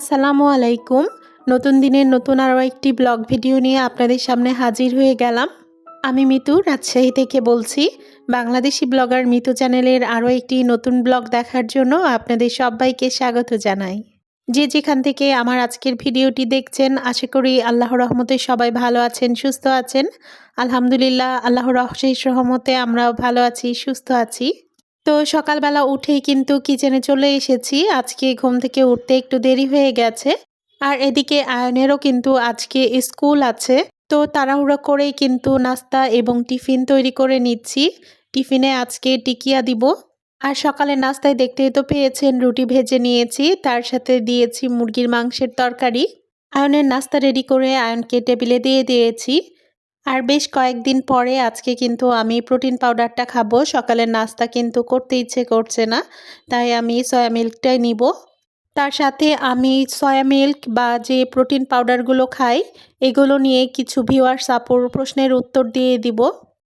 আসসালামু আলাইকুম। নতুন দিনের নতুন আরও একটি ব্লগ ভিডিও নিয়ে আপনাদের সামনে হাজির হয়ে গেলাম। আমি মিতু, রাজশাহী থেকে বলছি। বাংলাদেশি ব্লগার মিতু চ্যানেলের আরও একটি নতুন ব্লগ দেখার জন্য আপনাদের সবাইকে স্বাগত জানাই। যে যেখান থেকে আমার আজকের ভিডিওটি দেখছেন, আশা করি আল্লাহ রহমতে সবাই ভালো আছেন, সুস্থ আছেন। আলহামদুলিল্লাহ, আল্লাহর অশেষ রহমতে আমরাও ভালো আছি, সুস্থ আছি। তো সকালবেলা উঠেই কিন্তু কিচেনে চলে এসেছি। আজকে ঘুম থেকে উঠতে একটু দেরি হয়ে গেছে। আর এদিকে আয়নেরও কিন্তু আজকে স্কুল আছে। তো তাড়াহুড়ো করেই কিন্তু নাস্তা এবং টিফিন তৈরি করে নিচ্ছি। টিফিনে আজকে টিকিয়া দিব। আর সকালে নাস্তায় দেখতেই তো পেয়েছেন, রুটি ভেজে নিয়েছি। তার সাথে দিয়েছি মুরগির মাংসের তরকারি। আয়নের নাস্তা রেডি করে আয়নকে টেবিলে দিয়ে দিয়েছি। আর বেশ কয়েকদিন পরে আজকে কিন্তু আমি প্রোটিন পাউডারটা খাব। সকালের নাস্তা কিন্তু করতে ইচ্ছে করছে না, তাই আমি সয়া মিল্কটাই নিব। তার সাথে আমি সয়া মিল্ক বা যে প্রোটিন পাউডারগুলো খাই, এগুলো নিয়ে কিছু ভিউয়ার্স সাপোর প্রশ্নের উত্তর দিয়ে দিব।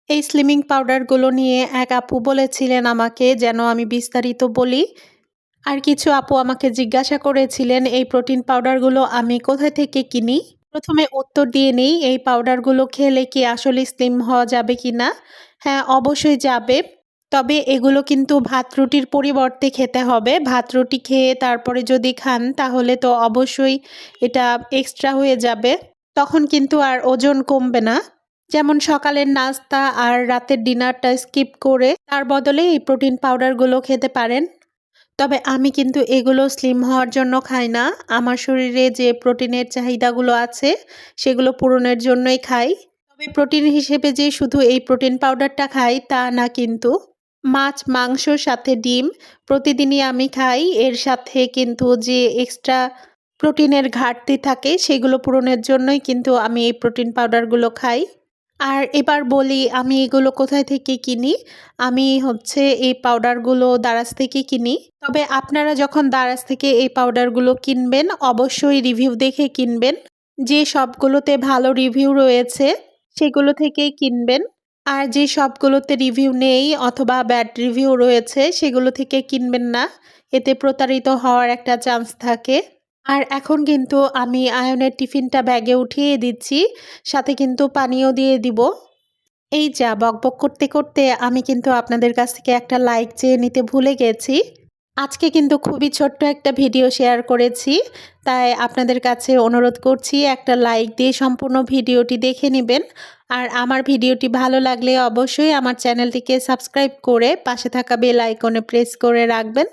এই স্লিমিং পাউডারগুলো নিয়ে এক আপু বলেছিলেন আমাকে, যেন আমি বিস্তারিত বলি। আর কিছু আপু আমাকে জিজ্ঞাসা করেছিলেন, এই প্রোটিন পাউডারগুলো আমি কোথায় থেকে কিনি? প্রথমে উত্তর দিয়ে নেই, এই পাউডারগুলো খেলে কি আসলে স্লিম হওয়া যাবে কি না হ্যাঁ অবশ্যই যাবে। তবে এগুলো কিন্তু ভাত রুটির পরিবর্তে খেতে হবে। ভাত রুটি খেয়ে তারপরে যদি খান, তাহলে তো অবশ্যই এটা এক্সট্রা হয়ে যাবে। তখন কিন্তু আর ওজন কমবে না। যেমন সকালের নাস্তা আর রাতের ডিনারটা স্কিপ করে, তার বদলে এই প্রোটিন পাউডারগুলো খেতে পারেন। তবে আমি কিন্তু এগুলো স্লিম হওয়ার জন্য খাই না। আমার শরীরে যে প্রোটিনের চাহিদাগুলো আছে, সেগুলো পূরণের জন্যই খাই। তবে প্রোটিন হিসেবে যে শুধু এই প্রোটিন পাউডারটা খাই, তা না কিন্তু মাছ মাংসর সাথে ডিম প্রতিদিনই আমি খাই। এর সাথে কিন্তু যে এক্সট্রা প্রোটিনের ঘাটতি থাকে, সেগুলো পূরণের জন্যই কিন্তু আমি এই প্রোটিন পাউডারগুলো খাই। আর এবার বলি, আমি এগুলো কোথায় থেকে কিনি? আমি হচ্ছে এই পাউডারগুলো দারাজ থেকে কিনি। তবে আপনারা যখন দারাজ থেকে এই পাউডারগুলো কিনবেন, অবশ্যই রিভিউ দেখে কিনবেন। যে সবগুলোতে ভালো রিভিউ রয়েছে, সেগুলো থেকেই কিনবেন। আর যে সবগুলোতে রিভিউ নেই অথবা ব্যাড রিভিউ রয়েছে, সেগুলো থেকে কিনবেন না। এতে প্রতারিত হওয়ার একটা চান্স থাকে। আর এখন কিন্তু আমি আয়নের টিফিনটা ব্যাগে উঠিয়ে দিচ্ছি, সাথে কিন্তু পানিও দিয়ে দিব। এই যা বকবক করতে করতে আমি কিন্তু আপনাদের কাছ থেকে একটা লাইক চেয়ে নিতে ভুলে গেছি। আজকে কিন্তু খুবই ছোট্ট একটা ভিডিও শেয়ার করেছি, তাই আপনাদের কাছে অনুরোধ করছি একটা লাইক দিয়ে সম্পূর্ণ ভিডিওটি দেখে নেবেন। আর আমার ভিডিওটি ভালো লাগলে অবশ্যই আমার চ্যানেলটিকে সাবস্ক্রাইব করে পাশে থাকা বেল আইকনে প্রেস করে রাখবেন,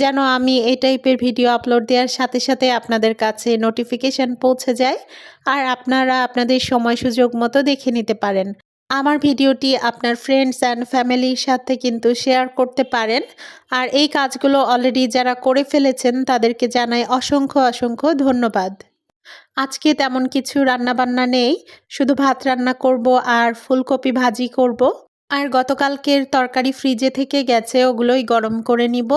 যেন আমি এই টাইপের ভিডিও আপলোড দেওয়ার সাথে সাথে আপনাদের কাছে নোটিফিকেশান পৌঁছে যায়, আর আপনারা আপনাদের সময় সুযোগ মতো দেখে নিতে পারেন। আমার ভিডিওটি আপনার ফ্রেন্ডস অ্যান্ড ফ্যামিলির সাথে কিন্তু শেয়ার করতে পারেন। আর এই কাজগুলো অলরেডি যারা করে ফেলেছেন, তাদেরকে জানাই অসংখ্য অসংখ্য ধন্যবাদ। আজকে তেমন কিছু রান্নাবান্না নেই, শুধু ভাত রান্না করব আর ফুলকপি ভাজি করব। আর গতকালকের তরকারি ফ্রিজে থেকে গেছে, ওগুলোই গরম করে নিব।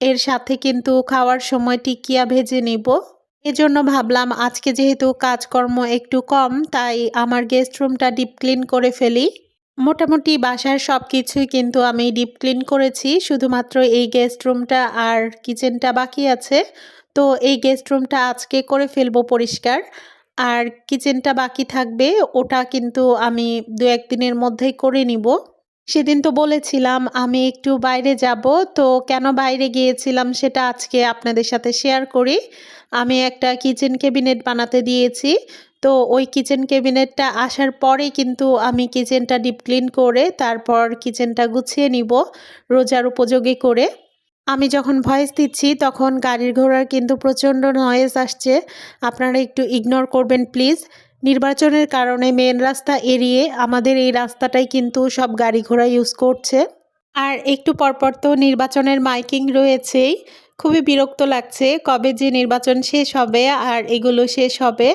এর সাথে কিন্তু খাওয়ার সময় টিকিয়া ভেজে নিব। এজন্য ভাবলাম আজকে যেহেতু কাজকর্ম একটু কম, তাই আমার গেস্ট রুমটা ডিপ ক্লিন করে ফেলি। মোটামুটি বাসার সব কিছুই কিন্তু আমি ডিপ ক্লিন করেছি, শুধুমাত্র এই গেস্ট রুমটা আর কিচেনটা বাকি আছে। তো এই গেস্ট রুমটা আজকে করে ফেলব পরিষ্কার। আর কিচেনটা বাকি থাকবে, ওটা কিন্তু আমি দু একদিনের মধ্যেই করে নিব। সেদিন তো বলেছিলাম, আমি একটু বাইরে যাব, তো কেন বাইরে গিয়েছিলাম সেটা আজকে আপনাদের সাথে শেয়ার করি। আমি একটা কিচেন ক্যাবিনেট বানাতে দিয়েছি, তো ওই কিচেন ক্যাবিনেটটা আসার পরে কিন্তু আমি কিচেনটা ডিপ ক্লিন করে, তারপর কিচেনটা গুছিয়ে নিব রোজার উপযোগী করে। আমি যখন ভয়েস দিচ্ছি, তখন গাড়ির ঘোড়ার কিন্তু প্রচণ্ড নয়েজ আসছে, আপনারা একটু ইগনোর করবেন প্লিজ নির্বাচনের কারণে মেন রাস্তা এড়িয়ে আমাদের এই রাস্তাটাই কিন্তু সব গাড়ি ঘোড়া ইউজ করছে। আর একটু পরপর তো নির্বাচনের মাইকিং রয়েছেই। খুবই বিরক্ত লাগছে কবে যে নির্বাচন শেষ হবে আর এগুলো শেষ হবে।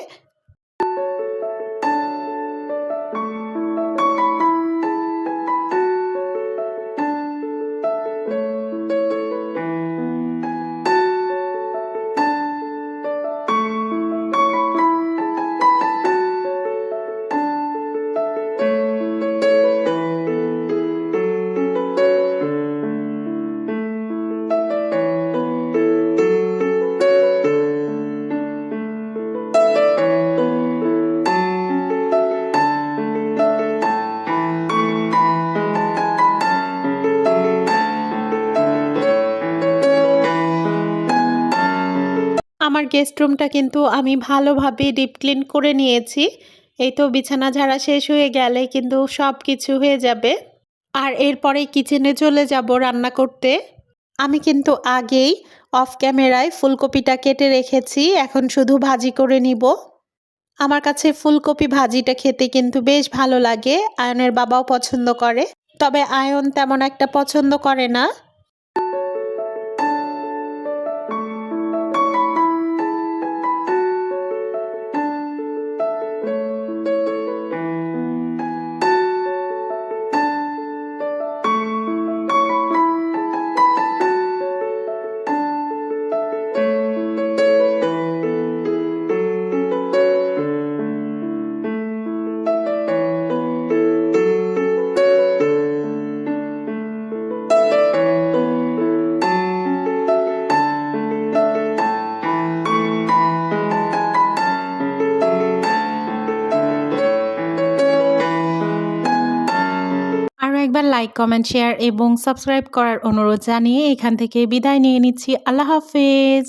আমার গেস্ট রুমটা কিন্তু আমি ভালোভাবে ডিপ ক্লিন করে নিয়েছি। এই তো বিছানা ঝাড়া শেষ হয়ে গেলে কিন্তু সব কিছু হয়ে যাবে। আর এরপরে কিচেনে চলে যাব রান্না করতে। আমি কিন্তু আগেই অফ ক্যামেরায় ফুলকপিটা কেটে রেখেছি, এখন শুধু ভাজি করে নিব। আমার কাছে ফুলকপি ভাজিটা খেতে কিন্তু বেশ ভালো লাগে, আয়নের বাবাও পছন্দ করে। তবে আয়ন তেমন একটা পছন্দ করে না। লাইক কমেন্ট শেয়ার এবং সাবস্ক্রাইব করার অনুরোধ জানিয়ে এখান থেকে বিদায় নিয়ে নিচ্ছি। আল্লাহ হাফেজ।